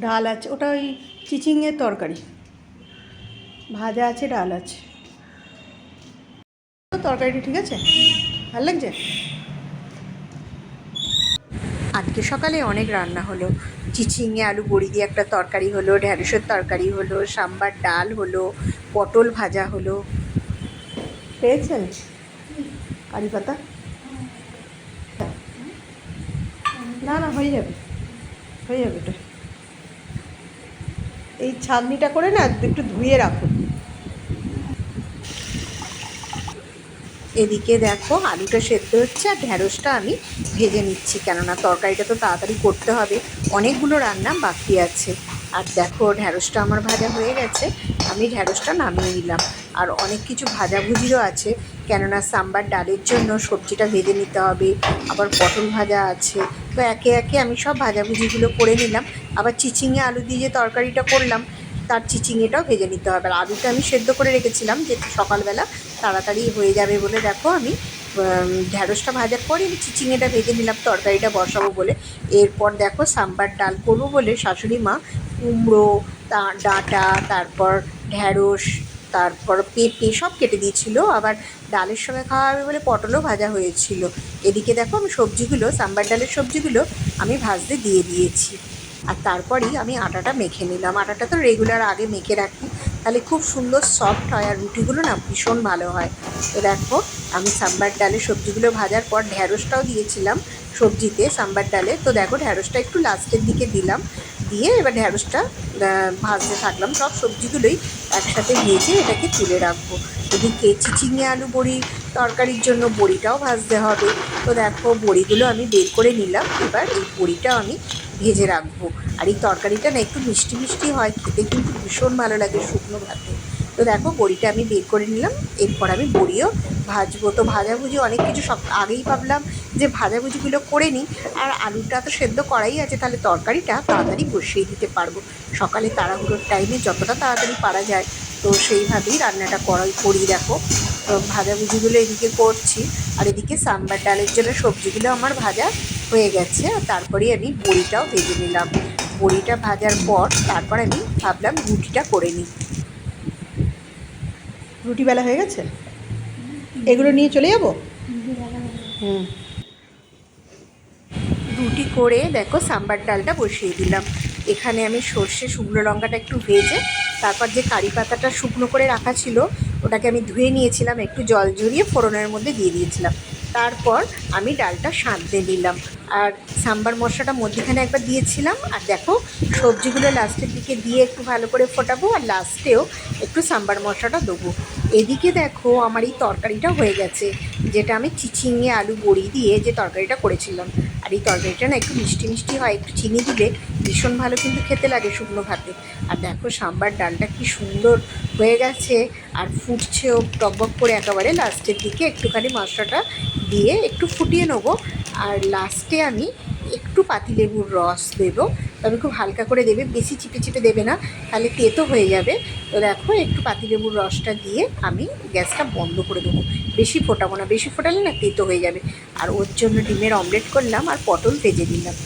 ডাল আছে, ওটা ওই চিচিংয়ের তরকারি। ভাজা আছে, ডাল আছে। তরকারিটা ঠিক আছে? ভালো লাগছে? আজকে সকালে অনেক রান্না হলো। চিচিঙে আলু বড়ি দিয়ে একটা তরকারি হলো, ঢ্যাঁড়সের তরকারি হলো, সাম্বার ডাল হলো, পটল ভাজা হলো। পেয়েছেন? কারি পাতা? না না, হয়ে যাবে। হয়ে যাবে এটা। এই ছাঁকনিটা করে না একটু ধুয়ে রাখুন এদিকে দেখো আলুটা সেদ্ধ হচ্ছে আর ঢ্যাঁড়সটা আমি ভেজে নিচ্ছি, কেননা তরকারিটা তো তাড়াতাড়ি করতে হবে। অনেকগুলো রান্না বাকি আছে। আর দেখো ঢ্যাঁড়সটা আমার ভাজা হয়ে গেছে, আমি ঢ্যাঁড়সটা নামিয়ে নিলাম। আর অনেক কিছু ভাজাভুজিরও আছে কেননা সাম্বার ডালের জন্য সবজিটা ভেজে নিতে হবে, আবার পটল ভাজা আছে। তো একে একে আমি সব ভাজাভুজিগুলো করে নিলাম। আবার চিচিঙে আলু দিয়ে যে তরকারিটা করলাম, তার চিচিঙেটাও ভেজে নিতে হবে। আর আলুটা আমি সেদ্ধ করে রেখেছিলাম, যে সকালবেলা তাড়াতাড়ি হয়ে যাবে বলে দেখো আমি ঢ্যাঁড়সটা ভাজার পরে আমি চিচিঙেটা ভেজে নিলাম, তরকারিটা বসাবো বলে। এরপর দেখো সাম্বার ডাল করব বলে শাশুড়ি মা কুমড়ো, তা, ডাঁটা, তারপর ঢ্যাঁড়স তারপর পেঁপে সব কেটে দিয়েছিল। আবার ডালের সঙ্গে খাওয়া হবে বলে পটলও ভাজা হয়েছিল। এদিকে দেখো আমি সবজিগুলো, সাম্বার ডালের সবজিগুলো আমি ভাজতে দিয়ে দিয়েছি। আর তারপরেই আমি আটাটা মেখে নিলাম। আটাটা তো রেগুলার আগে মেখে রাখি। তাহলে খুব সুন্দর সফট হয় আর রুটিগুলো না ভীষণ ভালো হয়। তো দেখো, আমি সাম্বার ডালে সবজিগুলো ভাজার পর ঢ্যাঁড়সটাও দিয়েছিলাম সবজিতে, সাম্বার ডালে। তো দেখো ঢ্যাঁড়সটা একটু লাস্টের দিকে দিলাম। দিয়ে এবার ঢ্যাঁড়সটা ভাজতে থাকলাম। সব সবজিগুলোই একসাথে ভেজে এটাকে তুলে রাখব। যদি এদিকে চিচিঙে আলু বড়ি তরকারির জন্য বড়িটাও ভাজতে হবে। তো দেখো, বড়িগুলো আমি বের করে নিলাম। এবার এই বড়িটাও আমি ভেজে রাখব। আর এই তরকারিটা না একটু মিষ্টি মিষ্টি হয়, খেতে কিন্তু ভীষণ ভালো লাগে শুকনো ভাতে। তো দেখো, বড়িটা আমি বের করে নিলাম। এরপর আমি বড়িও ভাজবো। তো ভাজাভুজি অনেক কিছু সব আগেই ভাবলাম যে ভাজাভুজিগুলো করে নিই। আর আলুটা তো সেদ্ধ করাই আছে, তাহলে তরকারিটা তাড়াতাড়ি বসিয়ে দিতে পারব। সকালে তাড়াহুড়োর টাইমে যতটা তাড়াতাড়ি পারা যায়, তো সেইভাবেই রান্নাটা করাই করি, দেখো। তো ভাজাভুজিগুলো এদিকে করছি। আর এদিকে সাম্বার ডালের জন্য সবজিগুলো আমার ভাজা হয়ে গেছে। আর তারপরে আমি বড়িটাও ভেজে নিলাম। বড়িটা ভাজার পর তারপর আমি ভাবলাম রুটিটা করে নিই। রুটি বেলা হয়ে গেছে? এগুলো নিয়ে চলে যাব? হুম। রুটি করে দেখো সাম্বার ডালটা বসিয়ে দিলাম। এখানে আমি সর্ষে শুকনো লঙ্কাটা একটু ভেজে, তারপর যে কারি পাতাটা শুকনো করে রাখা ছিল, ওটাকে আমি ধুয়ে নিয়েছিলাম, একটু জল ঝরিয়ে ফোড়নের মধ্যে দিয়ে দিয়েছিলাম। তারপর আমি ডালটা সাঁততে নিলাম আর সাম্বার মশলাটা মধ্যেখানে একবার দিয়েছিলাম, আর দেখো সবজিগুলো লাস্টের দিকে দিয়ে একটু ভালো করে ফোটাবো, আর লাস্টেও একটু সাম্বার মশলাটা দেবো। এদিকে দেখো আমার এই তরকারিটা হয়ে গেছে, যেটা আমি চিচিঙে আলু বড়ি দিয়ে যে তরকারিটা করেছিলাম। আর এই তরকারিটা না একটু মিষ্টি মিষ্টি হয়, একটু চিনি দিলে ভীষণ ভালো কিন্তু খেতে লাগে শুকনো ভাতে। আর দেখো সাম্বার ডালটা কি সুন্দর হয়ে গেছে, আর ফুটছেও টকবক করে একেবারে লাস্টের দিকে একটুখানি মশলাটা দিয়ে একটু ফুটিয়ে নেব। আর লাস্টে আমি একটু পাতিলেবুর রস দেব, তবে খুব হালকা করে দেবে, বেশি চিপে চিপে দেবে না, তাহলে তেতো হয়ে যাবে। তো দেখো, একটু পাতিলেবুর রসটা দিয়ে আমি গ্যাসটা বন্ধ করে দেবো। বেশি ফোটাবো না, বেশি ফোটালে না তেতো হয়ে যাবে। আর ওর জন্য ডিমের অমলেট করলাম আর পটল ভেজে দিলাম